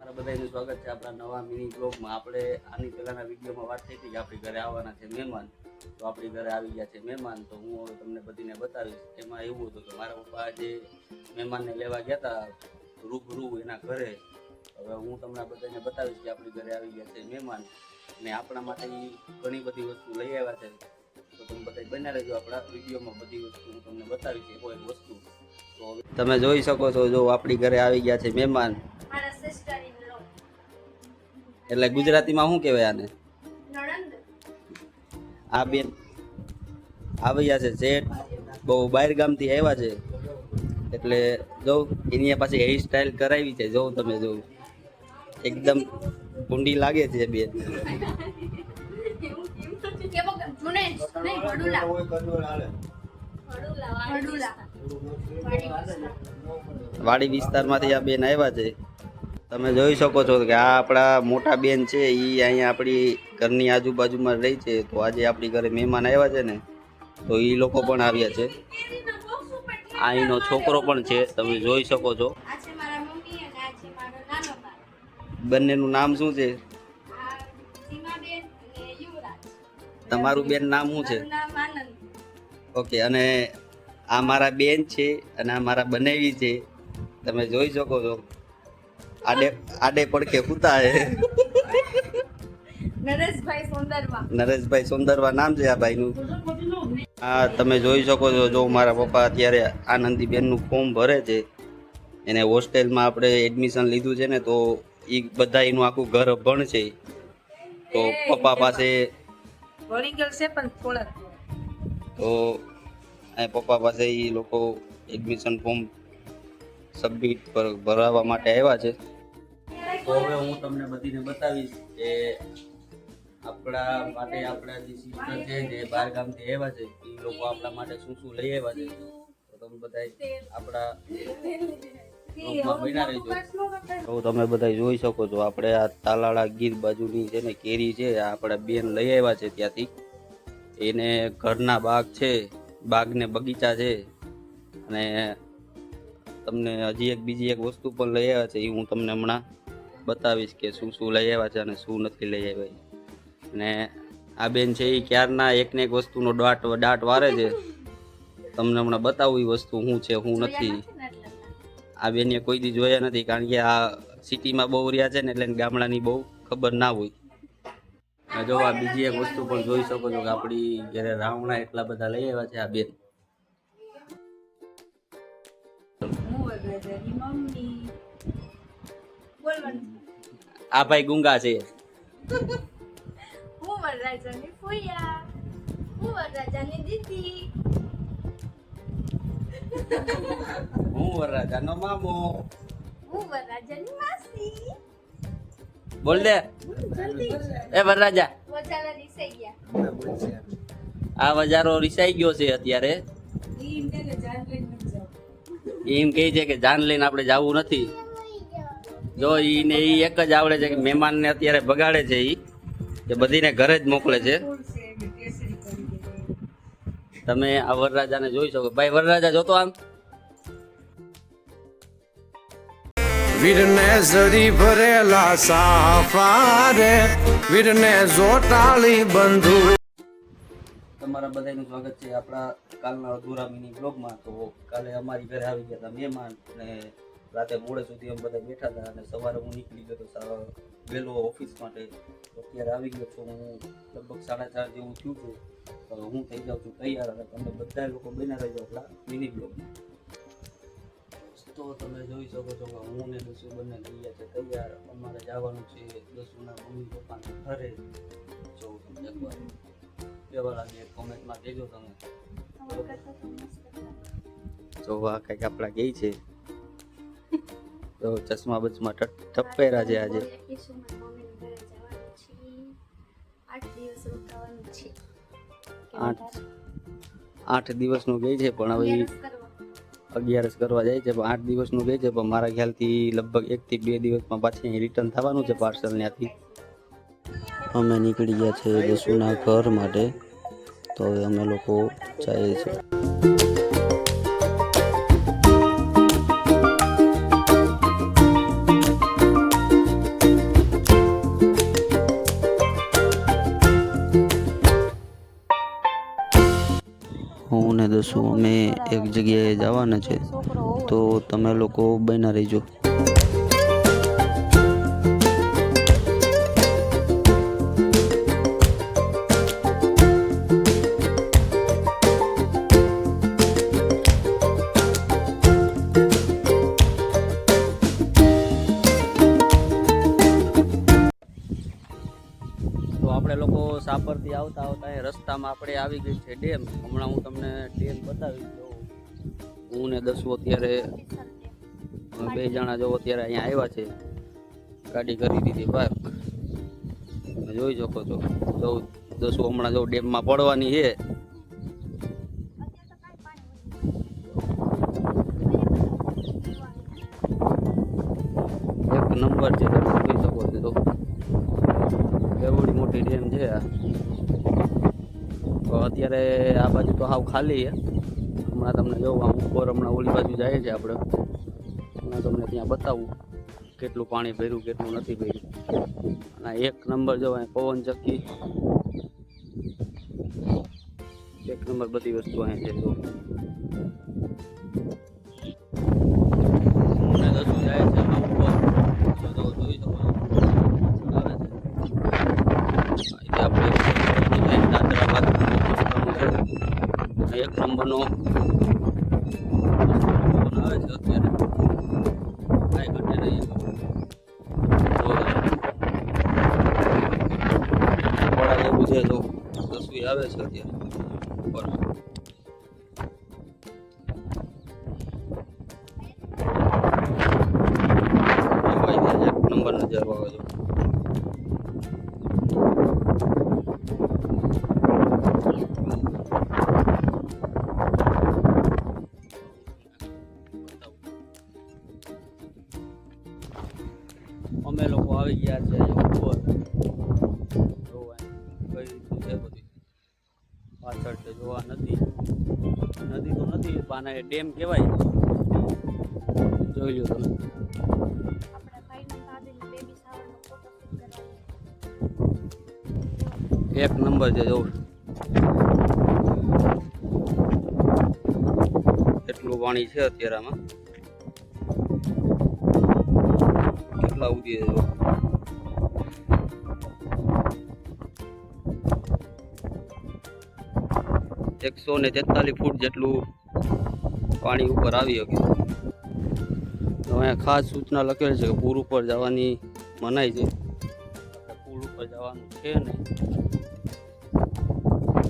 મારા બધાનું સ્વાગત છે આપણા નવા મિની બ્લોગમાં. આપણે આની પહેલાંના વિડીયોમાં વાત થઈ હતી કે આપણી ઘરે આવવાના છે મહેમાન. તો આપણી ઘરે આવી ગયા છે મહેમાન. તો હું હવે તમને બધીને બતાવીશ. એમાં એવું હતું કે મારા પપ્પા જે મહેમાનને લેવા ગયા હતા રૂબરૂ એના ઘરે. હવે હું તમને બધાને બતાવીશ કે આપણી ઘરે આવી ગયા છે મહેમાન. અને આપણા માટે ઘણી બધી વસ્તુ લઈ આવ્યા છે. તો તમે બધા બન્યા રહેજો આપણા વિડીયોમાં બધી વસ્તુ હું તમને બતાવીશ, એવો એક વસ્તુ. તો તમે જોઈ શકો છો, જો આપણી ઘરે આવી ગયા છે મહેમાન. મારા સિસ્ટર એટલે ગુજરાતીમાં શું કહેવાય આને? આ બેન આવ્યા છે શેઠ બહુ બહાર ગામથી આવ્યા છે. એટલે જો એની પાછી હેર સ્ટાઈલ કરાવી છે, જો તમે જો. એકદમ કુંડી લાગે છે બેન. વાડી વિસ્તારમાંથી આ બેન આવ્યા છે. તમે જોઈ શકો છો કે આ આપણા મોટા બેન છે એ અહીંયા આપણી ઘરની આજુબાજુમાં રહી છે. તો આજે આપણી ઘરે મહેમાન આવ્યા છે ને, તો એ લોકો પણ આવ્યા છે. એનો છોકરો પણ છે, તમે જોઈ શકો છો. બંનેનું નામ શું છે? તમારું બેન નામ શું છે? ઓકે, અને આ મારા બેન છે અને આ મારા બનેવી છે. તમે જોઈ શકો છો. આડે આડે પડખે કૂતા હે. નરેશભાઈ સોંદરવા. નરેશભાઈ સુંદરવા નામ છે આ ભાઈનું. આ તમે જોઈ શકો છો જો મારા પપ્પા અત્યારે આનંદીબેનનું ફોર્મ ભરે છે. એને હોસ્ટેલમાં આપણે એડમિશન લીધું છે ને તો એ બધા એનું આખું ઘર ભણશે તો પપ્પા પાસે છે પણ થોડાક તો પપ્પા પાસે એ લોકો એડમિશન ફોર્મ સબમિટ પર ભરાવવા માટે આવ્યા છે. તો હવે હું તમને બધીને બતાવીશ કે આપણા માટે આપણા જે સિસ્ટર છે જે બહાર ગામથી આવ્યા છે. એ લોકો આપણા માટે શું શું લઈ આવ્યા છે. તો તમે બધા આપણા તો તમે બધા જોઈ શકો છો, આપણે આ તાલાળા ગીર બાજુની છે ને કેરી છે આપણા બેન લઈ આવ્યા છે ત્યાંથી. એને ઘરના બાગ છે, બાગને બગીચા છે. અને તમને હજી એક બીજી એક વસ્તુ પણ લઈ આવ્યા છે એ હું તમને હમણાં બતાવીશ કે શું શું લઈ આવ્યા છે અને શું નથી લઈ આવ્યા. અને આ બેન છે એ ક્યારના એક ને એક વસ્તુનો દાટ દાટ વારે છે. તમને હમણાં બતાવું એ વસ્તુ શું છે શું નથી. આ બેને કોઈ દી જોયા નથી કારણ કે આ સિટીમાં બહુ રહ્યા છે ને એટલે ગામડાની બહુ ખબર ના હોય. જો આ બીજી એક વસ્તુ પણ જોઈ શકો છો કે આપણી ઘરે રાવણા એટલા બધા લઈ આવ્યા છે આ બેન. હું વગરની મમ્મી બોલવાનું આ ભાઈ ગુંગા છે હું વરરાજાની ફુયા હું વરરાજાની દીદી હું વરરાજાનો મામો હું વરરાજાની માસી બોલ દે એ વરરાજા વચાલા દિસાઈ ગયા આ વજારો રિસાઈ ગયો છે અત્યારે એમ કહે છે કે જાન લઈને આપણે જવું નથી. જો એને એ એક જ આવડે છે કે મહેમાનને અત્યારે બગાડે છે એ કે બધીને ઘરે જ મોકલે છે. તમે આ વરરાજાને જોઈ શકો. ભાઈ, વરરાજા, જોતો આમ? વીરને ઝરી ભરેલા સાફારે, વીરને જોટાળી બંધુ તમારા બધાનું સ્વાગત છે આપણા કાલના અધૂરા મિની બ્લોગમાં તો કાલે અમારી ઘરે આવી ગયા હતા મહેમાન અને રાતે મોડે સુધી અમે બધા બેઠા હતા અને સવારે હું નીકળી ગયો હતો વહેલો ઓફિસ માટે. તો અત્યારે આવી ગયો છું હું લગભગ સાડા ચાર જેવું થયું છું. તો હું થઈ જાઉં છું તૈયાર અને તમે બધા લોકો બન્યા રહી જાઓ આપણા મિની બ્લોગમાં તો તમે જોઈ શકો છો કે હું ને દસુ બંને ગયા છે. તૈયાર અમારે જવાનું છે દસુના મમ્મી પપ્પાને ઘરે. જોઉં તમને એકવાર કેવા લાગે કોમેન્ટમાં કહેજો તમે. જો આ કંઈક આપણા ગઈ છે. તો ચશ્મા બચમાં ઠપ્પેરા છે આજે. આઠ આઠ દિવસનું ગઈ છે પણ હવે અગિયારસ કરવા. જાય છે પણ આઠ દિવસનું ગઈ છે પણ મારા ખ્યાલથી લગભગ એકથી બે દિવસમાં પાછી અહીં રિટર્ન થવાનું છે પાર્સલ ત્યાંથી. અમે નીકળી ગયા છે બસુના ઘર માટે. તો હવે અમે લોકો જઈએ છીએ. હું ને દસું, અમે એક જગ્યાએ જવાના છે. તો તમે લોકો બના રહેજો. રસ્તામાં આપણે આવી ગઈ છે ડેમ. હમણાં હું તમને ડેમ બતાવી જોઉં હું ને દસવો અત્યારે બે જણા જો અત્યારે અહીંયા આવ્યા છે. ગાડી કરી દીધી પાર્ક જોઈ શકો છો. જો, દસવો હમણાં જો ડેમમાં પડવાની છે. ખાલી છે. હમણાં તમને જોઉં આમ ઉપર હમણાં ઓલી બાજુ જાય છે આપણે. હમણાં તમને ત્યાં બતાવું કેટલું પાણી ભર્યું, કેટલું નથી ભર્યું. અને એક નંબર જો અહીં પવન ચક્કી. એક નંબર બધી વસ્તુ અહીં છે અમને દસું જાય છે આમાં ઉપર તો જો જોઈ શકો છો. આવે છે અહીંથી આપણે જઈને દાદરા બાદ એક નંબરનો. આવે છે અત્યારે છે તો તસવીર આવે છે અત્યારે ઉપર નંબર નજર આવે છે. નથી પણ ડેમ કહેવાય. જોઈ લો તમે. એક નંબર છે જોઉં એટલું પાણી છે અત્યારે આમાં કેટલા છે એકસો ને તેતાલીસ ફૂટ જેટલું પાણી ઉપર આવી શકે તો અહીંયા ખાસ સૂચના લખેલી છે કે પૂર ઉપર જવાની મનાઈ છે. પૂર ઉપર જવાનું છે નહીં.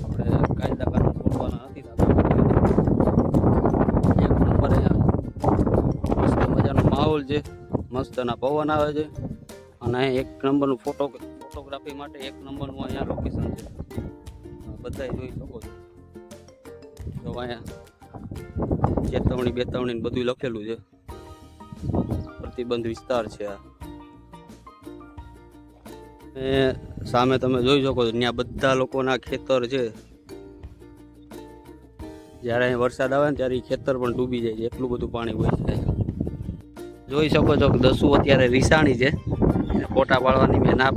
આપણે કાયદા કાનૂન એક નંબર મસ્ત મજાનો માહોલ છે. મસ્તના પવન આવે છે. અને અહીંયા એક નંબરનું ફોટો ફોટોગ્રાફી માટે એક નંબરનું અહીંયા લોકેશન છે. બધાય જોઈ શકો છો. તો અહીંયા ચેતવણી, બેતવણી બધું લખેલું છે. પ્રતિબંધ વિસ્તાર છે આ. સામે તમે જોઈ શકો છો, ત્યાં બધા લોકોના ખેતર છે. જ્યારે અહીં વરસાદ આવે ને ત્યારે એ ખેતર પણ ડૂબી જાય છે, એટલું બધું પાણી હોય છે જોઈ શકો છો કે દસુ અત્યારે રીસાણી છે. એને ફોટા પાડવાની મેં ના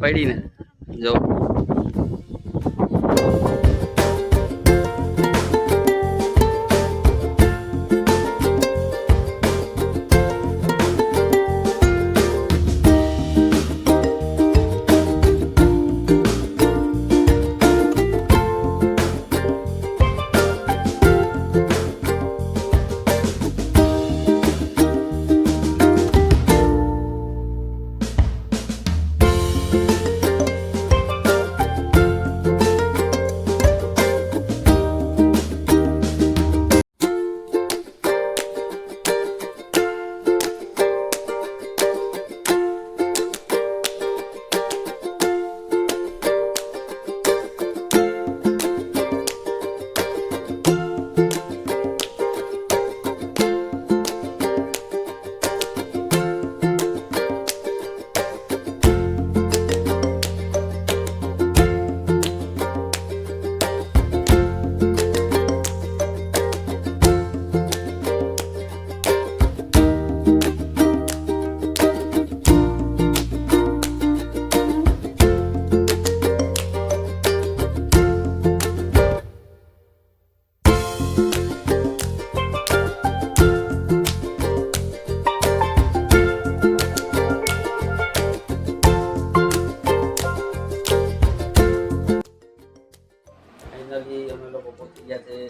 થઈ ગયા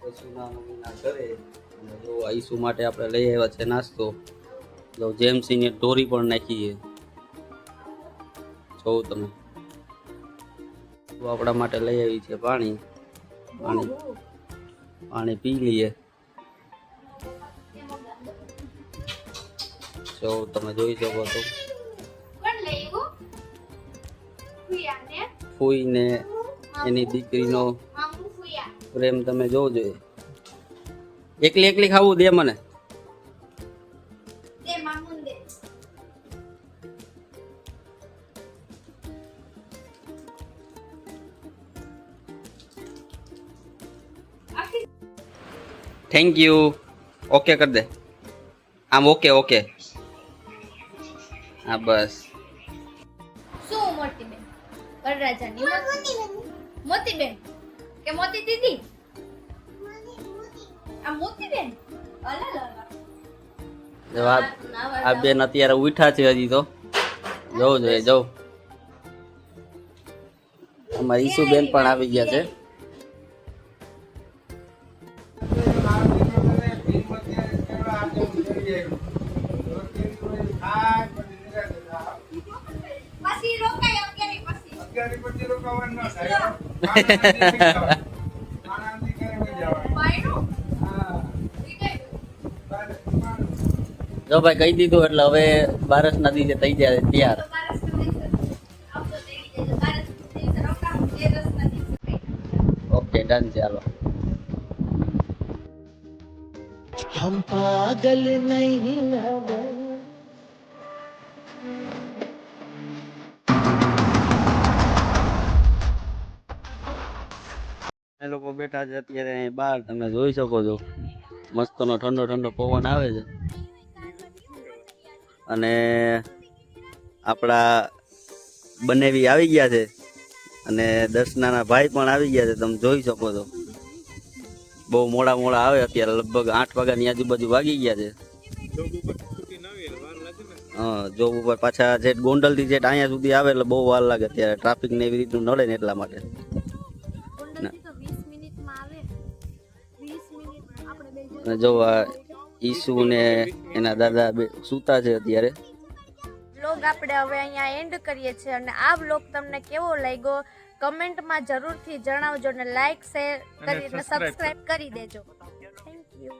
પશુના મમ્મીના કરે અને જો આઈસુ માટે આપણે લઈ આવ્યા છે નાસ્તો. જો જેમ જેમસીને ટોરી પણ નાખીએ જોઉં તમે. આપણા માટે લઈ આવી છે પાણી. પાણી. પાણી પી લઈએ. જો તમે જોઈ શકો તો ફૂઈને એની દીકરીનો પ્રેમ તમે જોવો જોઈએ. એકલી એકલી ખાવું દે મને. તે મામુ દે. થેન્ક યુ ઓકે કરી દે. આમ ઓકે ઓકે હા બસ. શું મોટી બેન? વરરાજાની મોતી મોતી બેન? કે મોતી દીદી? આ મોતી બેન? અલા આ બેન અત્યારે ઉઠા છે હજી તો. જવું જોઈએ જવું. અમારી ઈસુ બેન પણ આવી ગયા છે. જો ભાઈ કહી દીધું એટલે હવે બારસ ના દિવસે થઈ જાય તૈયાર તો બારસ ના દિવસે આવતો તેડી જજો બારસ ના દિવસે રોકાવું તેરસ ના દિવસે કઈ ઓકે ડન ચાલો हम पागल नहीं है લોકો બેઠા છે અત્યારે અહીં બહાર. તમે જોઈ શકો છો. મસ્તનો ઠંડો ઠંડો પવન આવે છે. અને આપણા બનેવી આવી ગયા છે. અને દર્શનાના ભાઈ પણ આવી ગયા છે. તમે જોઈ શકો છો. બહુ મોડા મોડા આવે અત્યારે. લગભગ આઠ વાગ્યાની આજુબાજુ વાગી ગયા છે. હા, જોબ ઉપર પાછા જેટ ગોંડલથી જેટ અહીંયા સુધી આવે એટલે બહુ વાર લાગે. અત્યારે ટ્રાફિક ને એવી રીતનું નડે ને એટલા માટે. અને જો આ ઈસુ ને એના દાદા બે સૂતા છે અત્યારે. વ્લોગ આપણે હવે અહીંયા એન્ડ કરીએ છીએ અને આ વ્લોગ તમને કેવો લાગ્યો? કમેન્ટમાં જરૂરથી જણાવજો અને લાઈક શેર કરી અને સબસ્ક્રાઇબ કરી. દેજો. Thank you